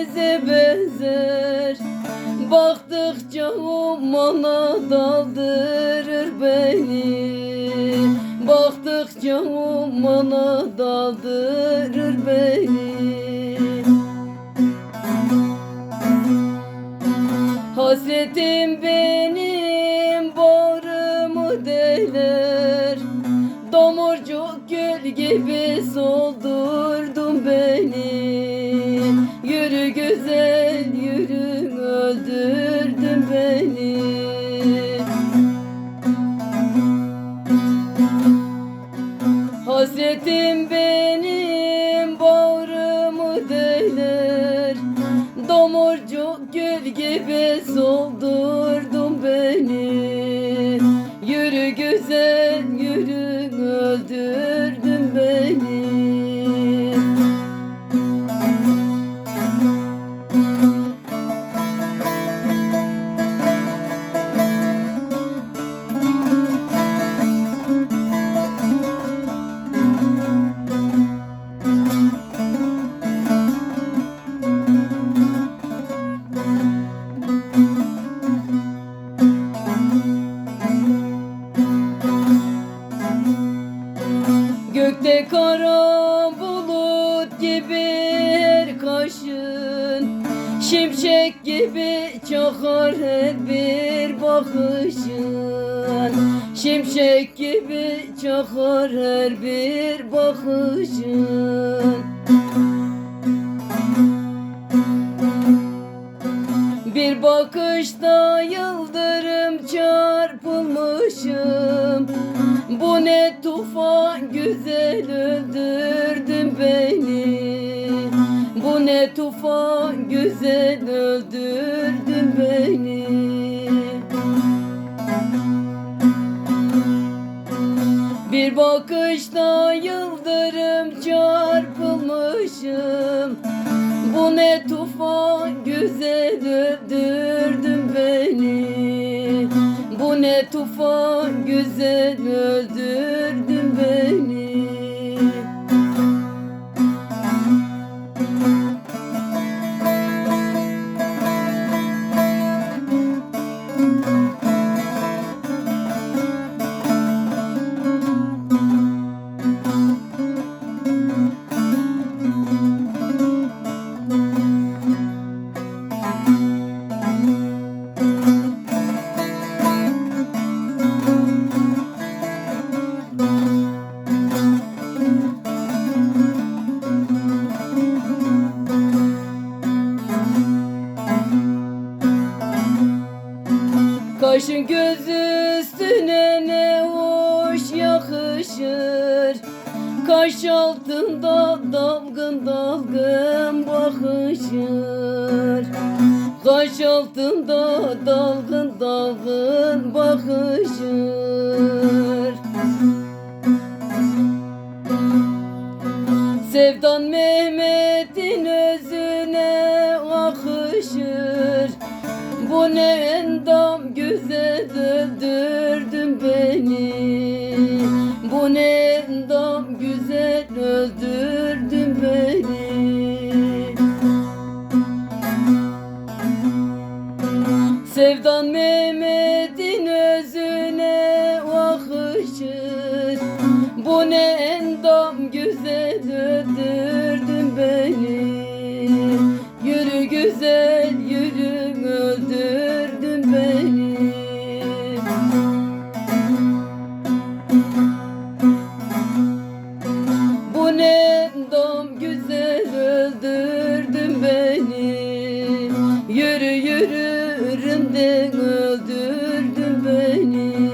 denize benzer Baktıkça umana daldırır beni. Baktıkça umana daldırır beni. Hasretim benim bağrımı deler. Domurcuk gül gibi soldurdun Hasretim benim bağrımı deler. Domurcuk gül gibi soldurdun her kaşın Şimşek gibi çakar her bir bakışın. Şimşek gibi çakar her bir bakışın. Bir bakışta yıldırım çarpılmışım. Bu ne tufan güzel öldürdün Bu ne tufan güzel öldürdün beni. Bir bakışta yıldırım çarpılmışım. Bu ne tufan güzel öldürdün beni. Bu ne tufan güzel öldürdün Kaşın gözü üstüne ne hoş yakışır. Kaş altında dalgın dalgın bakışır. Kaş altında dalgın dalgın bakışır. Sevdan Mehmet'in özüne Ne endam güzel öldürdün beni? Bu ne endam güzel öldürdün beni? Sevdan Mehmet'in özüne akışır Bu ne endam öldürdün beni.